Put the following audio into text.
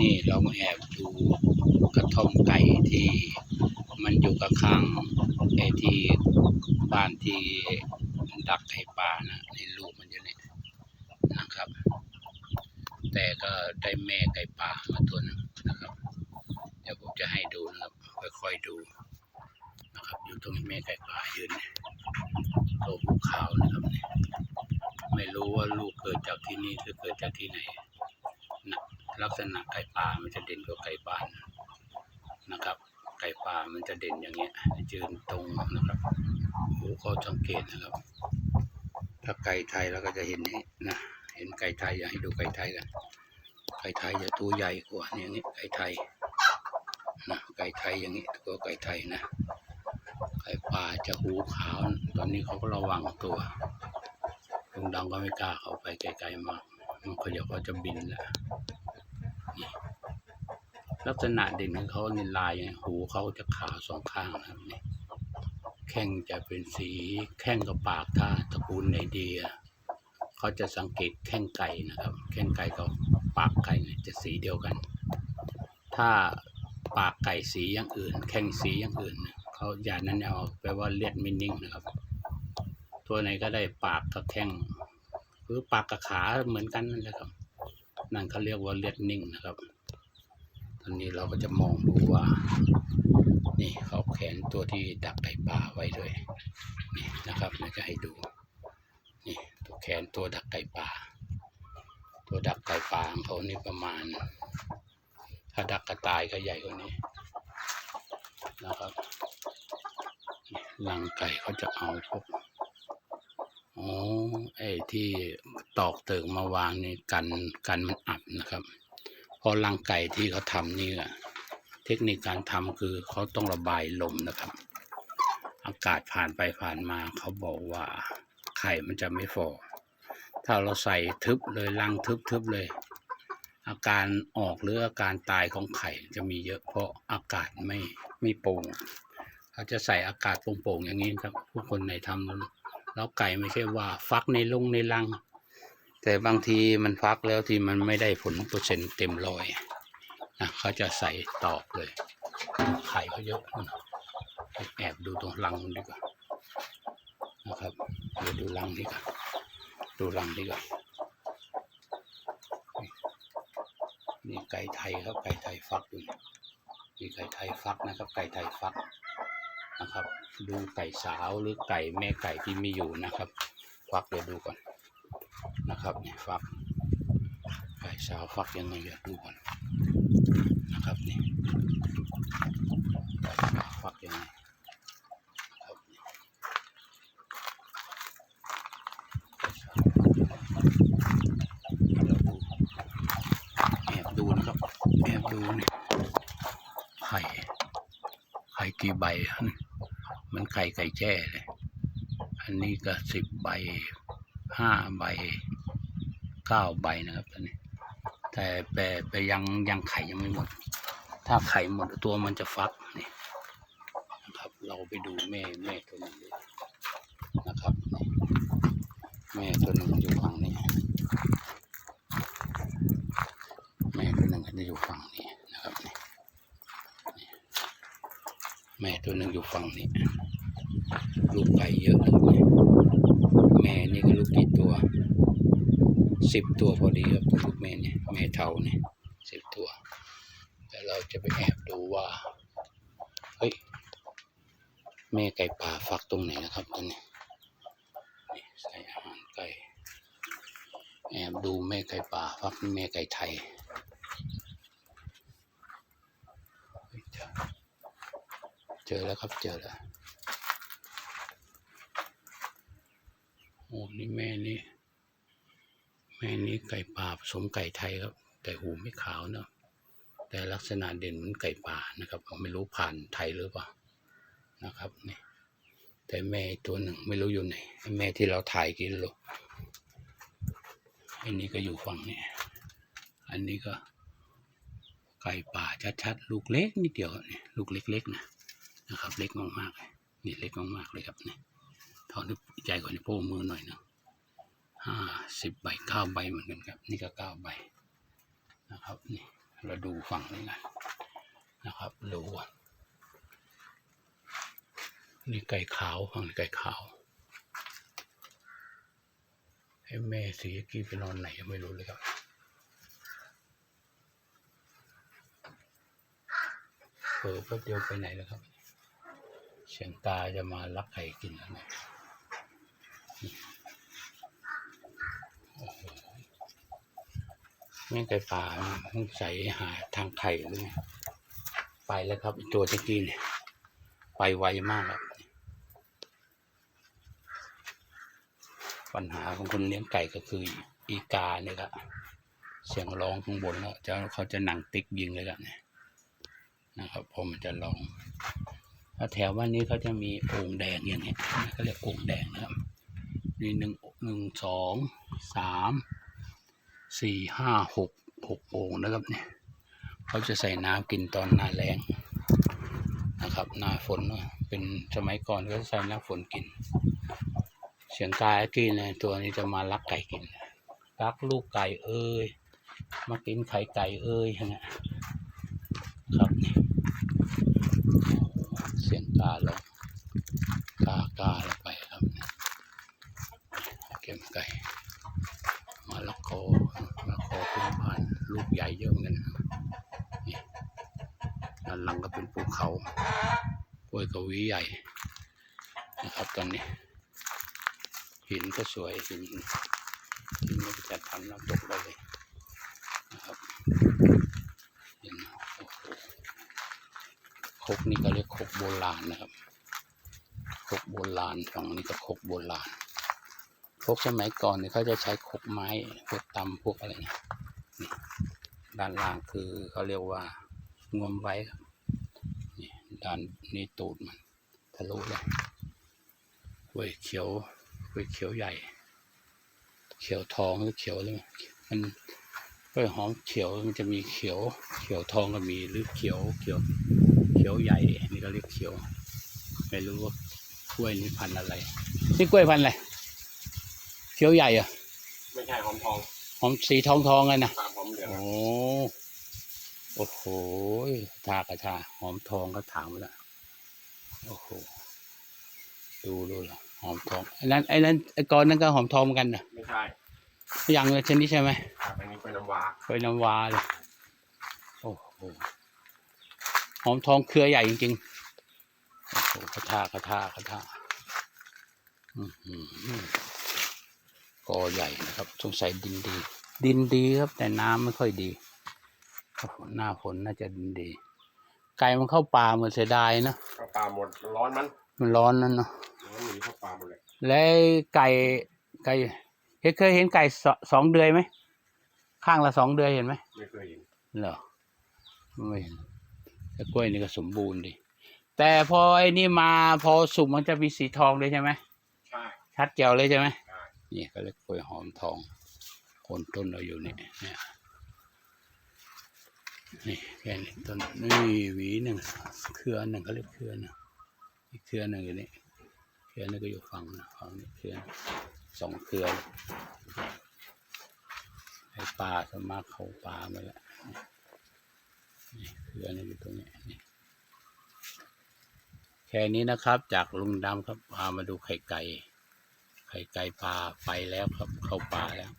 นี่เรามาแอบดูกระท่อมไก่ที่มันอยู่กับข้างไอ้ที่บ้านที่ดักไก่ป่านะในลูกมันอยู่นี่นะครับ แต่ก็ได้แม่ไก่ป่ามาตัวหนึงนะครับเดี๋ยวผมจะให้ดูนะครับค่อยๆดูนะครับ อยู่ตรงนี้แม่ไก่ป่ายืนเนี่ยตัวภูเขานะครับ ไม่รู้ว่าลูกเกิดจากที่นี่หรือเกิดจากที่ไหน ลักษณะไก่ป่ามันจะเด่นกว่าไก่บ้านนะครับ ไก่ป่ามันจะเด่นอย่างเงี้ยยืนตรงนะครับโอ้เขาสังเกตนะครับ ถ้าไก่ไทยเราก็จะเห็นนี่นะเห็นไก่ไทยอยากให้ดูไก่ไทยกันไก่ไทยจะตัวใหญ่กว่านอย่างนี้ไก่ไทยนะไก่ไทยอย่างนี้ตัวไก่ไทยนะไก่ป่าจะหูขาวตอนนี้เขาก็ระวังตัวลุงดำก็ไม่กล้าเข้าไปไกลๆมากมันเขาเดี๋ยวเขาจะบินแล้ว ลักษณะเด่นของเขาในลายเนี่ยหูเขาจะขาวสองข้างนะครับนี่แข้งจะเป็นสีแข้งกับปากถ้าตระกูลไหนดีอะเขาจะสังเกตแข้งไก่นะครับ แข้งไก่กับปากไก่เนี่ยจะสีเดียวกัน ถ้าปากไก่สีอย่างอื่น แข้งสีอย่างอื่นเนี่ยเขาอย่านั้นเอาแปลว่าเลียดไม่นิ่งนะครับ ตัวไหนก็ได้ปากกับแข้งหรือปากกับขาเหมือนกันนั่นแหละครับ นั่นเขาเรียกว่าเลียดนิ่งนะครับ ตอนนี้เราก็จะมองดูว่า นี่เขาแขนตัวที่ดักไก่ป่าไว้ด้วย นี่นะครับเราจะให้ดู นี่ตัวแขนตัวดักไก่ป่า ตัวดักไก่ป่าของเขานี่ประมาณ ถ้าดักกระต่ายก็ใหญ่กว่านี้ นะครับรังไก่เขาจะเอาพวก อ๋อไอ้ที่ตอกเติกมาวางนี่กันกันมันอับนะครับ พอรังไก่ที่เขาทำนี่อะเทคนิคการทำคือเขาต้องระบายลมนะครับ อากาศผ่านไปผ่านมาเขาบอกว่าไข่มันจะไม่ฟอถ้าเราใส่ทึบเลยรังทึบๆเลย อาการออกหรืออาการตายของไข่จะมีเยอะเพราะอากาศไม่ไม่โปร่งเขาจะใส่อากาศโปร่งๆอย่างนี้ครับ ผู้คนในทำ แล้วไก่ไม่ใช่ว่า ฟักในลงในรัง แต่บางทีมันฟักแล้วที่มันไม่ได้ผลเปอร์เซ็นต์เต็มร้อยนะเขาจะใส่ตอกเลย ไข่เขาเยอะนะแอบดูตรงรังดีกว่านะครับเดี๋ยวดูรังดีกว่าดูรังดีกว่านี่ไก่ไทยครับไก่ไทยฟักอยู่นี่ไก่ไทยฟักนะครับ ไก่ไทยฟัก นะครับ ดูไก่สาวหรือไก่แม่ไก่ที่มีอยู่นะครับฟักเดี๋ยวดูก่อนนะครับนี่ฟักไก่สาวฟักยังไงเดี๋ยวดูก่อนนะครับนี่ไก่สาวฟักยังไงนะครับนี่ไก่สาวฟักยังไงเดี๋ยวดูแอบดูนะครับแอบดูนี่ไข่ไข่กี่ใบ มันไข่ไก่แจ้เลยอันนี้ก็สิบใบห้าใบเก้าใบนะครับตอนนี้ แต่แต่แต่ยังยังไข่ยังไม่หมด ถ้าไข่หมดตัวมันจะฟักนี่นะครับ เราไปดูแม่แม่ตัวนี้นะครับ แม่ตัวนึงอยู่ฝั่งนี้ แม่ตัวหนึ่งก็จะอยู่ฝั่งนี้นะครับนี่นี่แู่ฝั่งนี้ลูกไก่เยอะนะครับนี่แม่นี่ก็ลูกกี่ตัวสิบตัวพอดีครับลูกแม่เนี่ยแม่เท่าเนี่ยสิบตัวแต่เราจะไปแอบดูว่าเฮ้ยแม่ไก่ป่าฟักตรงไหนนะครับตอนนี้ใส่อาหารไก่แอบดูแม่ไก่ป่าฟักแม่ไก่ไทยเฮ้ยเจอ เจอแล้วครับเจอแล้วโอ้นี่แม่นี่ แม่นี่ไก่ป่าผสมไก่ไทยครับ แต่หูไม่ขาวเนอะแต่ลักษณะเด่นเหมือนไก่ป่านะครับไม่รู้ผ่านไทยหรือเปล่านะครับนี่แต่แม่ตัวหนึ่งไม่รู้อยู่ไหนแม่ที่เราถ่ายกินโลอันนี้ก็อยู่ฝั่งนี้อันนี้ก็ไก่ป่าชัดๆ ลูกเล็กนิดเดียวนี่ลูกเล็กๆนะ นะครับ เล็กมากๆเลยนี่เล็กมากๆเลยครับนี่เท่านิ้วใหญ่กว่านิ้วโป้งมือหน่อยนะห้าสิบใบเก้าใบเหมือนกันครับ นี่ก็เก้าใบนะครับนี่เราดูฝั่งนี้นะนะครับดูนี่ไก่ขาวฝั่งนี้ไก่ขาวให้แม่สีกี้ไปนอนไหนยังไม่รู้เลยครับเผลอแป๊บเดียวไปไหนแล้วครับ เสียงตาจะมาลักไก่กินแล้วเนี่ยโอ้โหแม่งไก่ป่าต้องใส่หาทางไข่หรือไงไปแล้วครับตัวตะกี้เนี่ยไปไวมากครับปัญหาของคนเลี้ยงไก่ก็คืออีกาเนี่ยครับเสียงร้องข้างบนแล้วจะเขาจะหนังติ๊กยิงเลยครับเนี่ยนะครับผมจะลอง ถ้าแถวบ้านนี้เขาจะมีโอ่งแดงอย่างนี้เขาเรียกโอ่งแดงนะครับนี่หนึ่งหนึ่งสองสามสี่ห้าหกหกโอ่งนะครับเนี่ยเขาจะใส่น้ำกินตอนหน้าแรงนะครับหน้าฝนเป็นสมัยก่อนก็ใส่หน้าฝนกิน เสียงกายกินเนี่ยตัวนี้จะมาลักไก่กินลักลูกไก่เอ้ยมากินไข่ไก่เอ้ยอย่างเงี้ยครับนี่เสียงกาแล้วกากาแล้วไปครับเก็บไก่มาละกอมะละกอพื้นบ้านลูกใหญ่เยอะเหมือนกันนี่ด้านหลังก็เป็นภูเขากล้วยกวีใหญ่นะครับตอนนี้ หินก็สวยหินหินไม่จะทำน้ำตกได้เลยนะครับเห็นไหมโอ้โห ครก นี่ก็เรียกคกโบราณนะครับคกโบราณฝั่งนี้ก็คกโบราณครกสมัยก่อนเนี่ยเขาจะใช้คกไม้พวกตำพวกอะไรนะนี่ด้านล่างคือเขาเรียกว่างวมไว้ครับนี่ด้านนี้ตูดมันทะลุเลยกล้วยเขียวกล้วยเขียวใหญ่ เขียวทองหรือเขียวเลยมันกล้วยหอมเขียวมันจะมีเขียว เขียวทองก็มีหรือเขียวเขียว เขียวใหญ่นี่ก็เรียกเขียว ไม่รู้ว่ากล้วยนี่พันธุ์อะไร นี่กล้วยพันธุ์อะไรเขียวใหญ่เหรอะไม่ใช่หอมทองหอมสีทองทองๆเลยนะตามหอมเหลืองโอ้โอ้โหทากระทาหอมทองก็ถามมาแล้วโอ้โหดูดูละหอมทองไอ้นั้นไอ้นั้นไอ้กอนนั้นก็หอมทองเหมือนกันนะไม่ใช่ยังเลยชนิดใช่ไหมครับอันนี้เป็นน้ำว้าเคยน้ำวาเลยโอ้โห หอมทองเครือใหญ่จริงๆโอ้โหกระทากระทากระทาอื้อหือกอใหญ่นะครับสงสัยดินดี ดินดีครับ แต่น้ำไม่ค่อยดีโอ้โหหน้าฝนน่าจะดินดี ไก่มันเข้าป่าเหมือนเสียดายนะเข้าปลาหมดร้อนมัน มันร้อนนั่นเนาะร้อนหนีเข้าปลาหมดเลยและไก่ไก่เฮ้ยเคยเห็นไก่สสองเดือยไหมข้างละสองเดือยเห็นไหมไม่เคยเห็นเหรอไม่เห็น แต่กล้วยนี่ก็สมบูรณ์ดี แต่พอไอ้นี่มาพอสุกมันจะมีสีทองเลยใช่ไหมใช่ชัดแจ๋วเลยใช่ไหมใช่นี่ก็เรียกกล้วยหอมทองโคนต้นเราอยู่นี่เนี่ยนี่แค่นี้ต้นนี่หวีหนึ่งเครือหนึ่งเขาเรียกเครือหนึ่งอีกเครือหนึ่งอยู่นี่เครือนึงก็อยู่ฝั่งนะฝั่งนี้เครือสองเครือเลยไอ้ปลาสวนมากเขาปลามาแล้วนี่ เรือนึงอยู่ตรงนี้แค่นี้นะครับ จากลุงดำครับพามาดูไข่ไก่ ไข่ไก่ปลาไปแล้วครับ เข้าป่าแล้ว